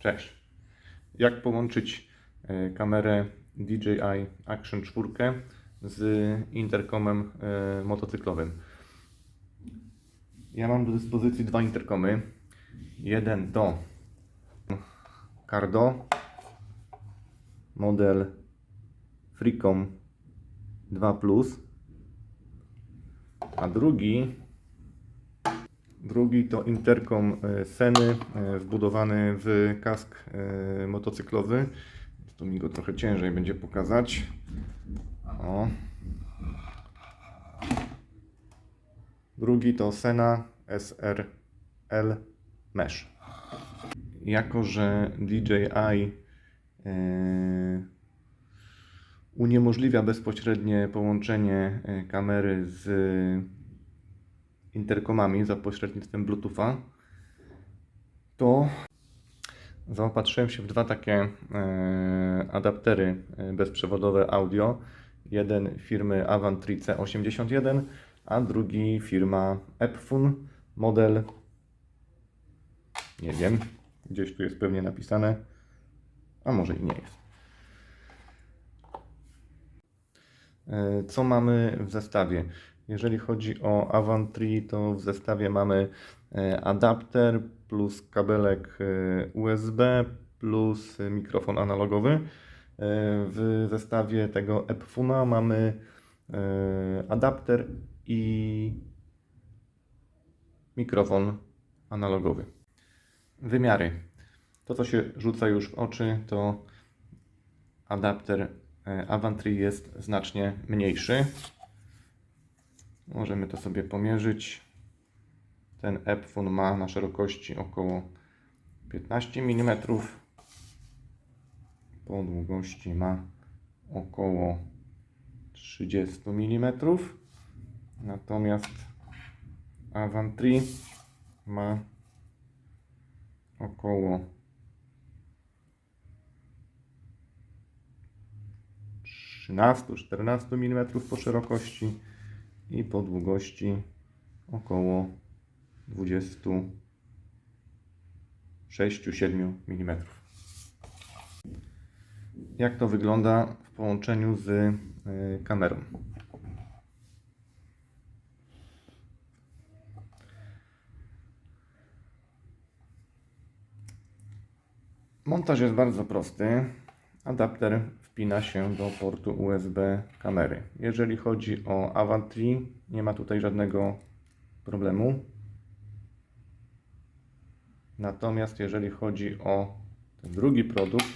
Cześć. Jak połączyć e, kamerę DJI Action 4 z interkomem e, motocyklowym? Ja mam do dyspozycji dwa interkomy. Jeden to Cardo model Freecom 2 Plus, a drugi Drugi to interkom e, Seny e, wbudowany w kask e, motocyklowy. Tu mi go trochę ciężej będzie pokazać. O. Drugi to Sena SRL Mesh. Jako, że DJI uniemożliwia bezpośrednie połączenie kamery z interkomami za pośrednictwem Bluetootha, to zaopatrzyłem się w dwa takie e, adaptery e, bezprzewodowe audio. Jeden firmy Avantri C81, a drugi firma Epfun, model nie wiem, gdzieś tu jest pewnie napisane, a może i nie jest. E, Co mamy w zestawie? Jeżeli chodzi o Avantri, to w zestawie mamy e, adapter plus kabelek e, USB plus mikrofon analogowy. E, W zestawie tego Epfuna mamy adapter i mikrofon analogowy. Wymiary. To, co się rzuca już w oczy, to adapter Avantri jest znacznie mniejszy. Możemy to sobie pomierzyć. Ten Epfun ma na szerokości około 15 mm. Po długości ma około 30 mm. Natomiast Avantri ma około 13-14 mm po szerokości i po długości około 26-7 mm. Jak to wygląda w połączeniu z y, kamerą? Montaż jest bardzo prosty. Adapter wpina się do portu USB kamery. Jeżeli chodzi o Avantri, nie ma tutaj żadnego problemu. Natomiast jeżeli chodzi o ten drugi produkt,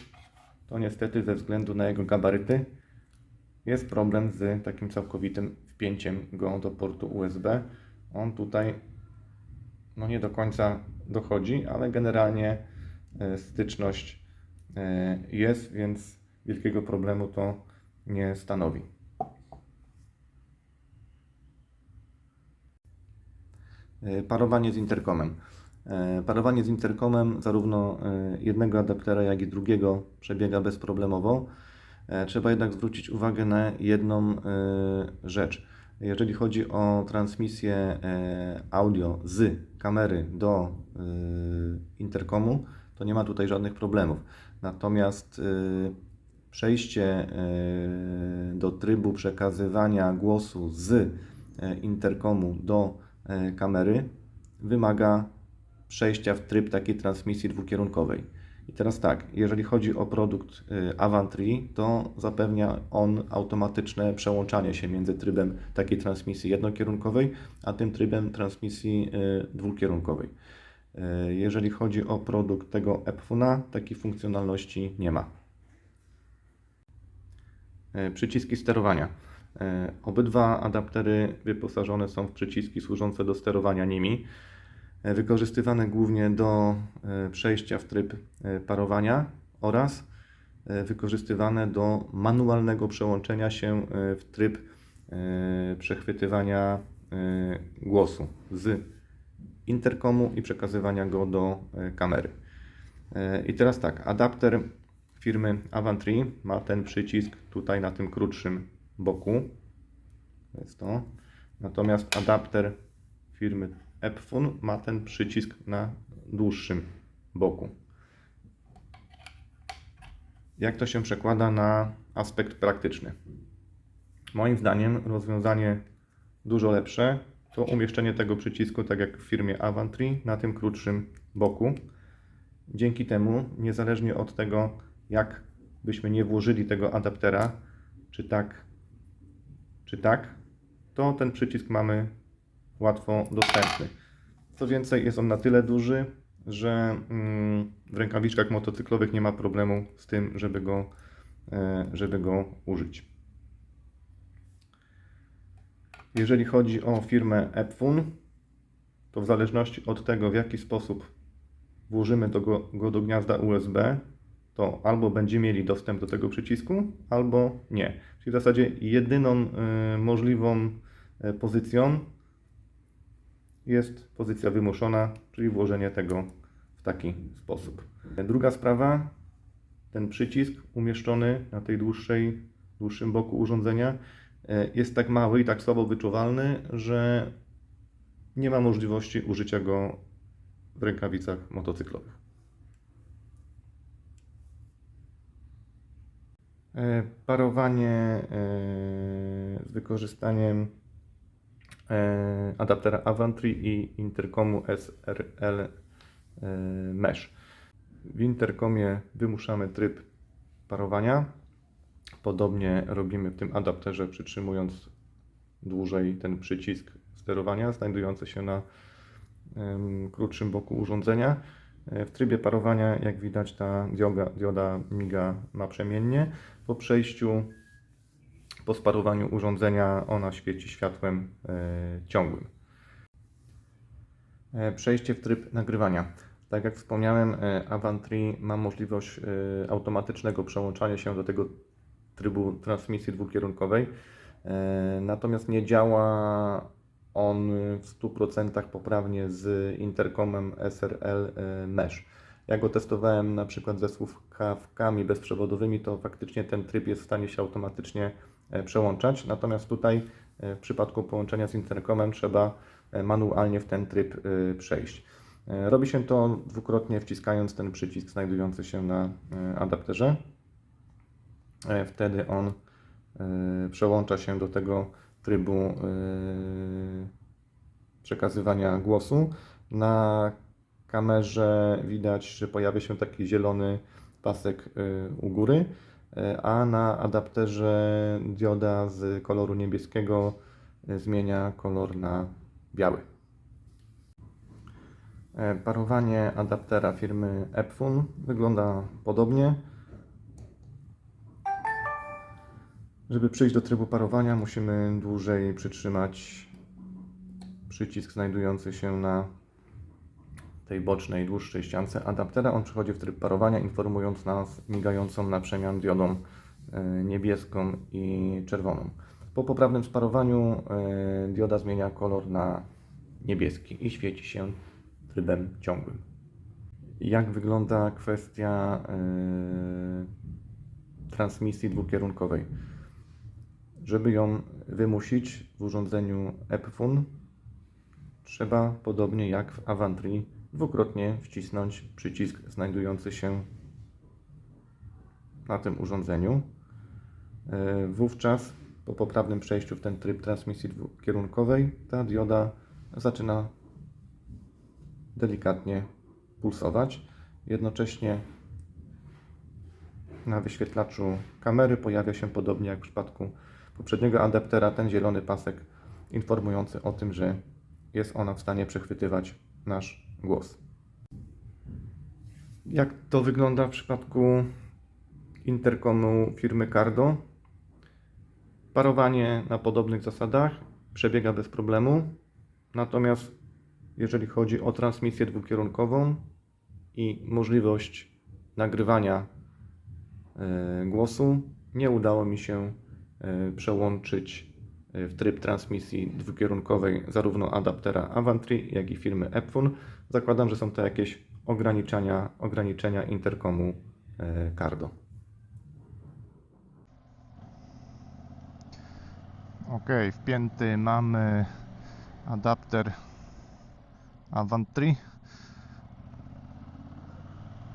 to niestety ze względu na jego gabaryty jest problem z takim całkowitym wpięciem go do portu USB. On tutaj no nie do końca dochodzi, ale generalnie e, styczność jest, więc wielkiego problemu to nie stanowi. E, Parowanie z interkomem. E, Parowanie z interkomem zarówno e, jednego adaptera, jak i drugiego przebiega bezproblemowo. E, Trzeba jednak zwrócić uwagę na jedną e, rzecz. Jeżeli chodzi o transmisję e, audio z kamery do e, interkomu, to nie ma tutaj żadnych problemów. Natomiast e, przejście e, do trybu przekazywania głosu z e, interkomu do kamery wymaga przejścia w tryb takiej transmisji dwukierunkowej. I teraz tak, jeżeli chodzi o produkt y, Avantri, to zapewnia on automatyczne przełączanie się między trybem takiej transmisji jednokierunkowej, a tym trybem transmisji y, dwukierunkowej. Y, Jeżeli chodzi o produkt tego Epfuna, takiej funkcjonalności nie ma. E, Przyciski sterowania. E, Obydwa adaptery wyposażone są w przyciski służące do sterowania nimi, e, wykorzystywane głównie do e, przejścia w tryb e, parowania oraz e, wykorzystywane do manualnego przełączenia się e, w tryb e, przechwytywania e, głosu z interkomu i przekazywania go do e, kamery. E, I teraz tak, adapter firmy Avantri ma ten przycisk tutaj na tym krótszym boku. To jest to. Natomiast adapter firmy Epfun ma ten przycisk na dłuższym boku. Jak to się przekłada na aspekt praktyczny? Moim zdaniem rozwiązanie dużo lepsze to umieszczenie tego przycisku, tak jak w firmie Avantry, na tym krótszym boku. Dzięki temu, niezależnie od tego, jak byśmy nie włożyli tego adaptera, czy tak, czy tak, to ten przycisk mamy łatwo dostępny. Co więcej, jest on na tyle duży, że mm, w rękawiczkach motocyklowych nie ma problemu z tym, żeby go, e, żeby go użyć. Jeżeli chodzi o firmę Epfun, to w zależności od tego, w jaki sposób włożymy do go, go do gniazda USB, to albo będziemy mieli dostęp do tego przycisku, albo nie. Czyli w zasadzie jedyną y, możliwą y, pozycją jest pozycja wymuszona, czyli włożenie tego w taki sposób. Druga sprawa, ten przycisk umieszczony na tej dłuższej, dłuższym boku urządzenia jest tak mały i tak słabo wyczuwalny, że nie ma możliwości użycia go w rękawicach motocyklowych. E, Parowanie e, z wykorzystaniem adaptera Avantry i interkomu SRL Mesh. W interkomie wymuszamy tryb parowania. Podobnie robimy w tym adapterze, przytrzymując dłużej ten przycisk sterowania znajdujący się na krótszym boku urządzenia. E, W trybie parowania, jak widać, ta dioda, dioda miga naprzemiennie. Po przejściu, po sparowaniu urządzenia, ona świeci światłem e, ciągłym. E, Przejście w tryb nagrywania. Tak jak wspomniałem, Avantry ma możliwość automatycznego przełączania się do tego trybu transmisji dwukierunkowej, e, natomiast nie działa on w 100% poprawnie z interkomem SRL e, Mesh. Ja go testowałem na przykład ze słuchawkami bezprzewodowymi, to faktycznie ten tryb jest w stanie się automatycznie e, przełączać, natomiast tutaj w przypadku połączenia z interkomem trzeba manualnie w ten tryb przejść. Robi się to dwukrotnie wciskając ten przycisk znajdujący się na adapterze. E, Wtedy on e, przełącza się do tego trybu e, przekazywania głosu. Na kamerze widać, że pojawia się taki zielony pasek u góry, a na adapterze dioda z koloru niebieskiego zmienia kolor na biały. Parowanie adaptera firmy Epfun wygląda podobnie. Żeby przejść do trybu parowania, musimy dłużej przytrzymać przycisk znajdujący się na tej bocznej, dłuższej ściance adaptera. On przechodzi w tryb parowania, informując nas migającą na przemian diodą e, niebieską i czerwoną. Po poprawnym sparowaniu e, dioda zmienia kolor na niebieski i świeci się trybem ciągłym. Jak wygląda kwestia e, transmisji dwukierunkowej? Żeby ją wymusić w urządzeniu Epfun, trzeba podobnie jak w Avantry dwukrotnie wcisnąć przycisk znajdujący się na tym urządzeniu. E, Wówczas po poprawnym przejściu w ten tryb transmisji dwukierunkowej ta dioda zaczyna delikatnie pulsować. Jednocześnie na wyświetlaczu kamery pojawia się podobnie jak w przypadku poprzedniego adaptera ten zielony pasek informujący o tym, że jest ona w stanie przechwytywać nasz głos. Jak to wygląda w przypadku interkomu firmy Cardo? Parowanie na podobnych zasadach przebiega bez problemu, natomiast jeżeli chodzi o transmisję dwukierunkową i możliwość nagrywania e, głosu, nie udało mi się przełączyć e, w tryb transmisji dwukierunkowej zarówno adaptera Avantry, jak i firmy Epfun. Zakładam, że są to jakieś ograniczenia, ograniczenia interkomu e, Cardo. Ok, wpięty mamy adapter Avantry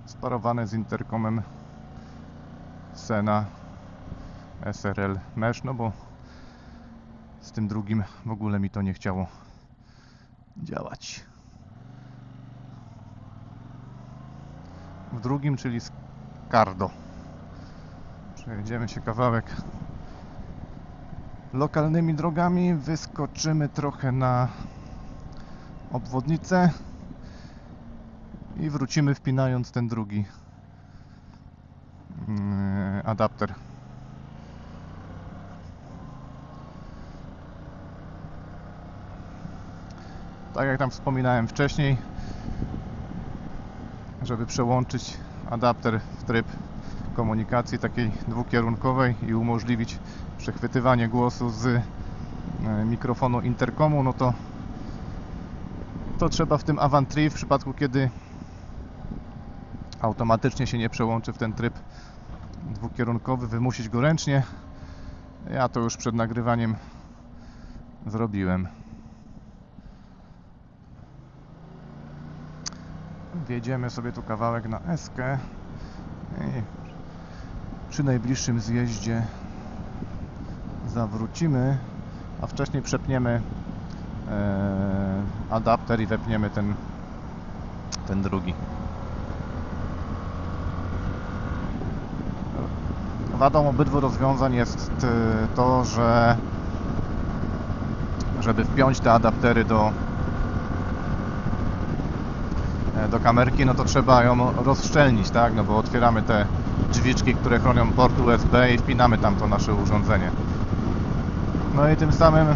sparowany z interkomem se na SRL Mesh, no bo z tym drugim w ogóle mi to nie chciało działać. W drugim, czyli z Cardo. Przejedziemy się kawałek lokalnymi drogami, wyskoczymy trochę na obwodnicę i wrócimy wpinając ten drugi mm, adapter. Tak jak tam wspominałem wcześniej, żeby przełączyć adapter w tryb komunikacji takiej dwukierunkowej i umożliwić przechwytywanie głosu z e, mikrofonu interkomu, no to to trzeba w tym Avantri w przypadku kiedy automatycznie się nie przełączy w ten tryb dwukierunkowy, wymusić go ręcznie. Ja to już przed nagrywaniem zrobiłem. Wjedziemy sobie tu kawałek na Eskę i przy najbliższym zjeździe zawrócimy, a wcześniej przepniemy e, adapter i wepniemy ten, ten drugi. Wadą obydwu rozwiązań jest e, to, że żeby wpiąć te adaptery do do kamerki, no to trzeba ją rozszczelnić, tak? No bo otwieramy te drzwiczki, które chronią port USB i wpinamy tam to nasze urządzenie. No i tym samym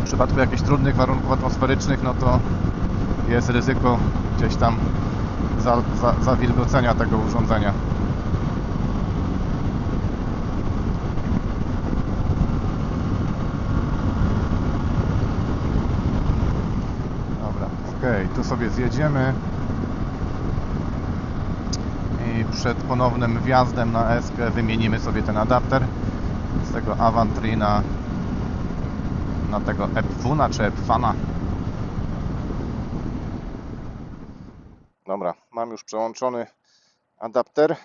w przypadku jakichś trudnych warunków atmosferycznych, no to jest ryzyko gdzieś tam za, za, zawilgocenia tego urządzenia. Dobra, okej, tu sobie zjedziemy i przed ponownym wjazdem na Eskę wymienimy sobie ten adapter z tego Avantri na, na tego Epfuna czy Epfana. Dobra, mam już przełączony adapter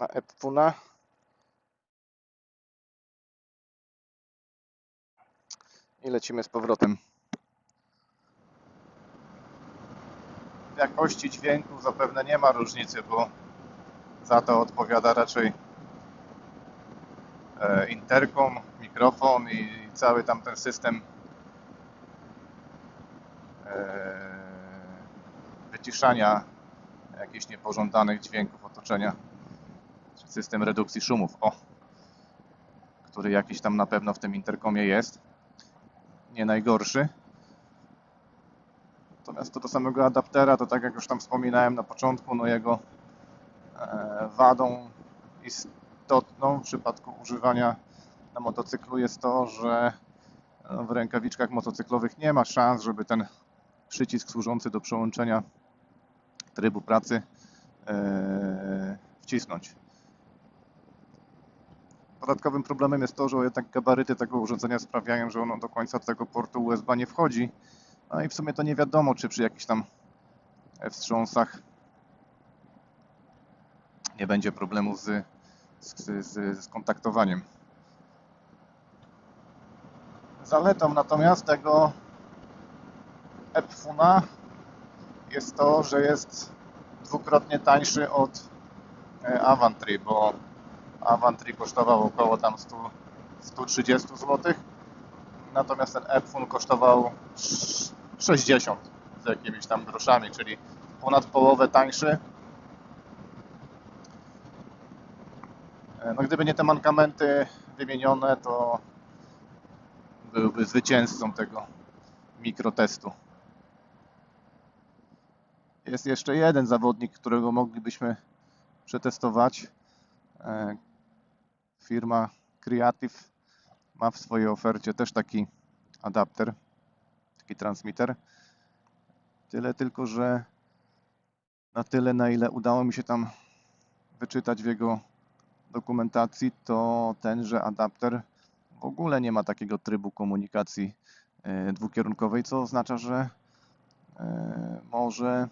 na Epfuna. I lecimy z powrotem. Jakości dźwięku zapewne nie ma różnicy, bo za to odpowiada raczej e, interkom, mikrofon i cały tam ten system e, wyciszania jakichś niepożądanych dźwięków otoczenia. Czy system redukcji szumów, o, który jakiś tam na pewno w tym interkomie jest. Nie najgorszy. Natomiast to do samego adaptera, to tak jak już tam wspominałem na początku, no jego e, wadą istotną w przypadku używania na motocyklu jest to, że no, w rękawiczkach motocyklowych nie ma szans, żeby ten przycisk służący do przełączenia trybu pracy e, wcisnąć. Dodatkowym problemem jest to, że jednak gabaryty tego urządzenia sprawiają, że ono do końca tego portu USB nie wchodzi. No i w sumie to nie wiadomo, czy przy jakichś tam wstrząsach nie będzie problemu z, z, z, z kontaktowaniem. Zaletą natomiast tego Epfuna jest to, że jest dwukrotnie tańszy od e, Avantri, bo Avantri kosztował około tam 100, 130 zł, natomiast ten Epfun kosztował 60 z jakimiś tam groszami, czyli ponad połowę tańszy. E, No gdyby nie te mankamenty wymienione, to byłby zwycięzcą tego mikrotestu. Jest jeszcze jeden zawodnik, którego moglibyśmy przetestować. E, Firma Creative ma w swojej ofercie też taki adapter, transmitter. Tyle tylko, że na tyle, na ile udało mi się tam wyczytać w jego dokumentacji, to tenże adapter w ogóle nie ma takiego trybu komunikacji e, dwukierunkowej, co oznacza, że e, może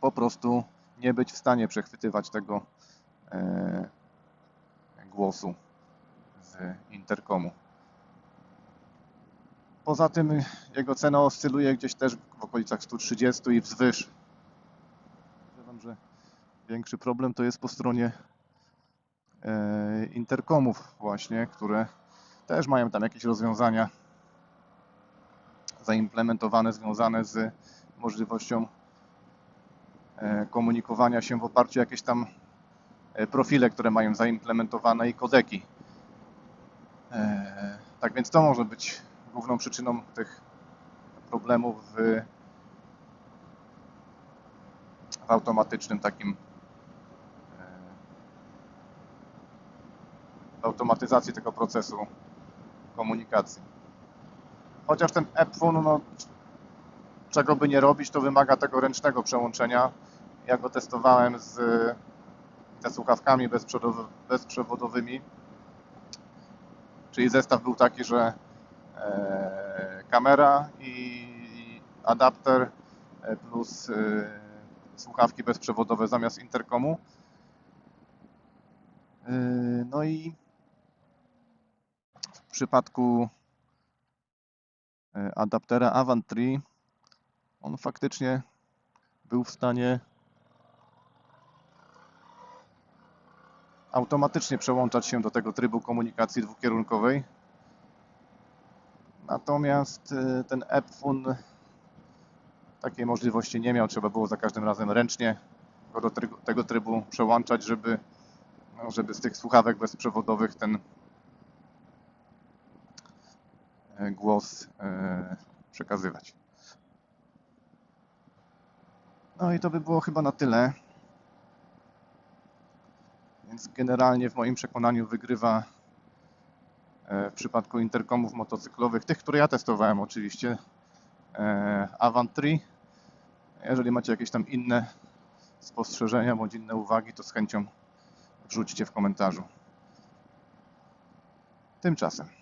po prostu nie być w stanie przechwytywać tego e, głosu z interkomu. Poza tym jego cena oscyluje gdzieś też w okolicach 130 i wzwyż. Podejrzewam, że większy problem to jest po stronie e, interkomów właśnie, które też mają tam jakieś rozwiązania zaimplementowane, związane z możliwością e, komunikowania się w oparciu o jakieś tam e, profile, które mają zaimplementowane i kodeki. Tak więc to może być główną przyczyną tych problemów w, w automatycznym takim e, w automatyzacji tego procesu komunikacji. Chociaż ten Epfun, no, czego by nie robić, to wymaga tego ręcznego przełączenia. Ja go testowałem z ze słuchawkami bezprzewodowy- bezprzewodowymi. Czyli zestaw był taki, że kamera i adapter e, plus e, słuchawki bezprzewodowe zamiast interkomu. E, no i w przypadku e, adaptera Avant 3 on faktycznie był w stanie automatycznie przełączać się do tego trybu komunikacji dwukierunkowej. Natomiast e, ten Epfun takiej możliwości nie miał. Trzeba było za każdym razem ręcznie go do tego trybu przełączać, żeby, no, żeby z tych słuchawek bezprzewodowych ten e, głos e, przekazywać. No i to by było chyba na tyle. Więc generalnie w moim przekonaniu wygrywa w przypadku interkomów motocyklowych, tych, które ja testowałem oczywiście, e, Avant 3. Jeżeli macie jakieś tam inne spostrzeżenia bądź inne uwagi, to z chęcią wrzućcie w komentarzu. Tymczasem